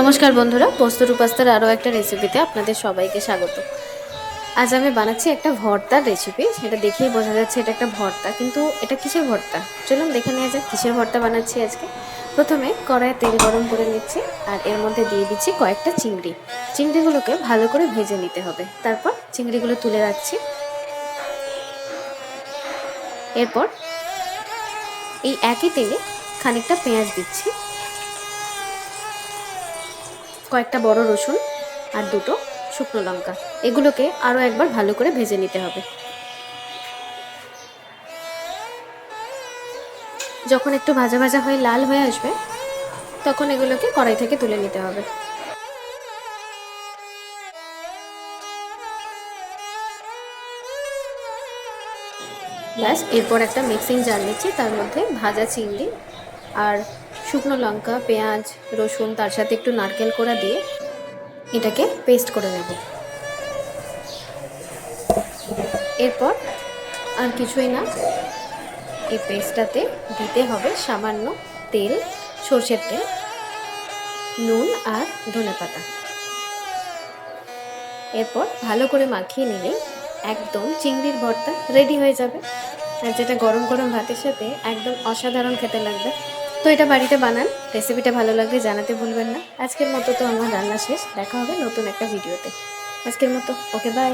নমস্কার বন্ধুরা বস্তুর উপাস্তার আরও একটা রেসিপিতে আপনাদের সবাইকে স্বাগত। আজ আমি বানাচ্ছি একটা ভর্তার রেসিপি সেটা দেখেই বোঝা যাচ্ছে এটা একটা ভর্তা, কিন্তু এটা কিসের ভর্তা? চলুন দেখে নেওয়া যাক কিসের ভর্তা বানাচ্ছি আজকে। প্রথমে কড়াইয়ে তেল গরম করে নিচ্ছি, আর এর মধ্যে দিয়ে দিচ্ছি কয়েকটা চিংড়ি। চিংড়িগুলোকে ভালো করে ভেজে নিতে হবে। তারপর চিংড়িগুলো তুলে রাখছি। এরপর এই একই তেলে খানিকটা পেঁয়াজ দিচ্ছি। কয়েকটা বড় রসুন আর দুটো শুকনো লঙ্কা। এগুলোকে আরও একবার ভালো করে ভেজে নিতে হবে। যখন একটু ভাজা ভাজা হয়ে লাল হয়ে আসবে, তখন এগুলোকে কড়াই থেকে তুলে নিতে হবে। ব্যাস, এরপর একটা মিক্সিং জার নিচ্ছি, তার মধ্যে ভাজা চিংড়ি আর শুকনো লঙ্কা, পেঁয়াজ, রসুন, তার সাথে একটু নারকেল কোড়া দিয়ে এটাকে পেস্ট করে নেব। এরপর আর কিছুই না, এই পেস্টটাতে দিতে হবে সামান্য তেল, সর্ষের তেল, নুন আর ধনে পাতা। এরপর ভালো করে মাখিয়ে নিলে একদম চিংড়ির ভর্তা রেডি হয়ে যাবে। আর যেটা গরম গরম ভাতের সাথে একদম অসাধারণ খেতে লাগবে। তো এটা বাড়িতে বানান রেসিপিটা ভালো লাগলে জানাতে ভুলবেন না। আজকের মতো তো আমার রান্না শেষ, দেখা হবে নতুন একটা ভিডিওতে আজকের মতো, ওকে বাই